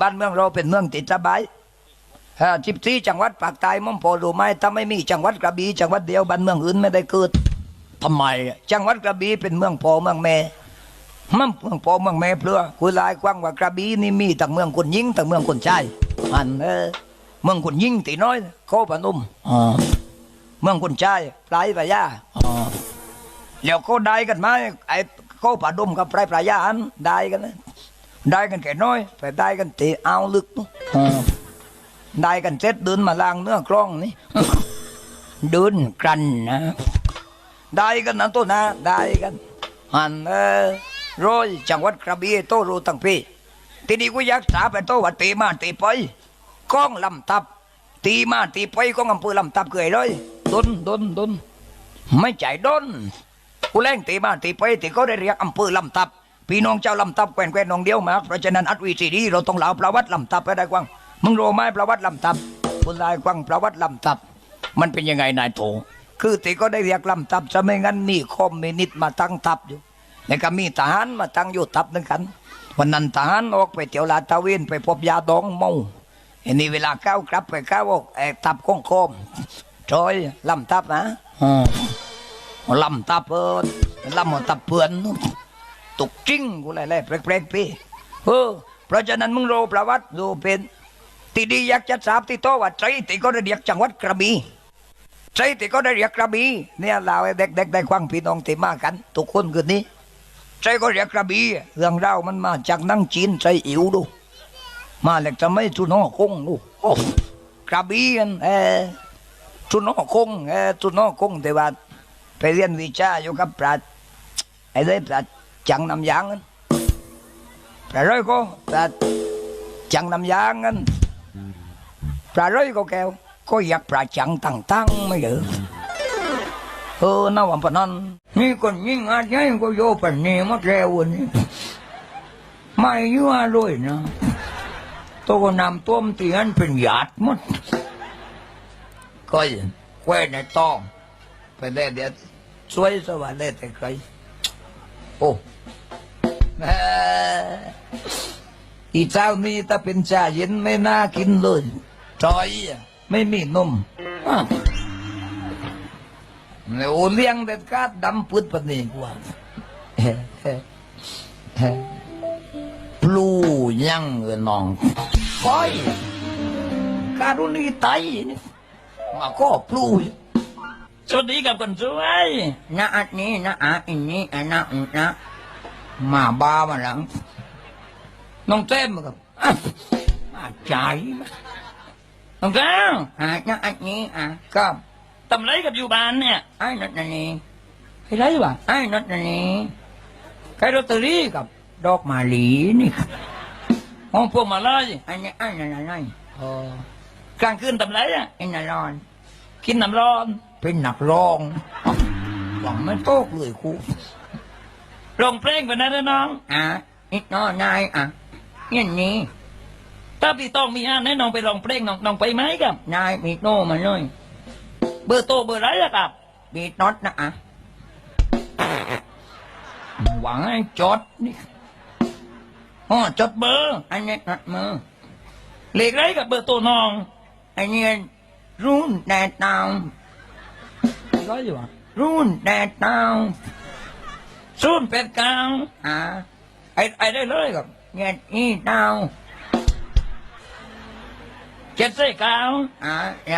บ้านเมืองเราเป็นเมืองติดสบายสิบสี่จังหวัดภาคใต้มั่งพอรู้ไหมถ้าไม่มีจังหวัดกระบี่จังหวัดเดียวบ้านเมืองอื่นไม่ได้เกิดทำไมอะจังหวัดกระบี่เป็นเมืองพ่อเมืองแม่มันเมืองพ่อเมืองแม่เพื่อคุยลายกว้างว่ากระบี่นี่มีแต่เมืองคนยิงแต่เมืองคนชายอันเออเมืองคนยิงตีน้อยโคปนุ่มอ๋อเมืองคนชายปลายปลายาอ๋อแล้วเขาได้กันไหมไอ้เขาป่าดมกับปลายปลายาอันได้กันนะ ได้กันแค่น้อยไปได้กันตีเอาลึกนู่นอ๋อได้กันเสร็จเดินมาล้างเนื้อกล้องนี่เดินกันนะได้กันนะตัวนะได้กันอันเออร้อยจังหวัดกระบี่โตรู้ตั้งปีทีนี้กูอยากถามไปโตว่าตีมาตีไปก้องลำทับ ตีมาตีไปก้องอำเภอลำทับเกยเลยดนดนดนไม่ใจดนกูแรงตีมาตีไปตีก็ได้เรียกอำเภอลำทับ พี่น้องเจ้าลำทับแควนแควนน้องเดียวมากเพราะฉะนั้นอัดวีซีดีเราต้องเล่าประวัติลำทับไปได้กว้างมึงรู้ไหมประวัติลำทับคุณลายกว้างประวัติลำทับ มันเป็นยังไงนายโถคือตีก็ได้เรียกลำทับจะไม่งั้นมีคอมมินิสต์มาตั้งทับอยู่แล้วก็มีทหารมาตั้งอยู่ทับนึงกัน วันนั้นทหารออกไปเที่ยวลาดตระเวนไปพบยาดองเมาอันนี้เวลาก้าวกลับไปก้าวออกแอกทับก้องโคมจอยลำทับนะอ๋อลำทับเปิดลำหัวทับเพื่อน ตุกจริงกูเลยเลยแปลกๆพี่เออเพราะฉะนั้นมึงรู้ประวัติดูเป็นที่ดีอยากจะทราบที่โตว่าใจที่ก็ได้เรียกจังหวัดกระบี่ใจที่ก็ได้เรียกกระบี่เนี่ยเราให้เด็กๆได้ฟังพี่น้องที่มากันทุกคนคืนนี้ใจก็เรียกกระบี่เรื่องเรามันมาจากนั่งจีนใจอิ๋วดูมาเล็กจะไม่ทุนหอคงดูโอ้กระบี่กันเออทุนหอคงเออทุนหอคงแต่ว่าไปเรียนวิชาอยู่กับปราชญ์ไอ้เลยปราชญ์ จังน้ำยางกันปราร้อยก็ปราจังน้ำยางกันปราร้อยก็แก้วก็อยากประจังตั้งๆไม่เหรอเออน่าวันพนันนี่คนยิ่งอาจารย์ก็โยปันนี่มดแล้วนนี้ไม่ยั่วเลยนะตัวก็นำต้มเตีนันเป็นหยาดหมดก็ยังแคว้ในต้องไปได้เดี๋ยวช่วยสวัสดิ์แต่ใคร โอ้แม่อีเจ้านี่ถ้าเป็นชาเย็นไม่น่ากินเลยจอยอะไม่มีนมอ้าวแล้วเลี้ยงเด็ดขาดดำปืดปนนี้กว่าปลูยังเงินน้องคอยการุณีไตมาก็ปลูก สวัสดีกับคนสวยนะอันนี้นะอันนี้อันนั้นนะมาบ้ามาหลังน้องเต้มกับอะมาใจมาน้องเต้มอะนะอันนี้อะก็ทำไรกับอยู่บ้านเนี่ยไอ้นัทนี่ใครไรวะไอ้นัทนี่ใครลอตเตอรี่กับดอกมาลีนี่ห้องพวกมาเลยอันนี้อันนั้นอะไรอ๋อกลางคืนทำไรอะไอ้นารอน กินน้ำร้อน เป็นนักร้องหวังไม่โตกเลยครูร้องเพลงไปนะน้องอะนิดน้อยนายอะเนี่ยนี้ ถ้าพี่ต้องมีงานให้น้องไปร้องเพลงน้องน้องไปไหมครับ นายมีโนมาเลยเบอร์โตเบอร์ไรอะครับมีน็อตนะอะหวังให้จดนี่อ๋อจดเบอร์ อันนี้น็อตมือเลขไรกับเบอร์โตน้องอันนี้ รุ่นแดดดาวไรอยู่อะรุ่นแดดดาวศูนย์แปดเก้าอะไอ้ไอ้ได้เลยครับเงี้ยนี่ดาวเจ็ดสี่เก้าอะเนี่ย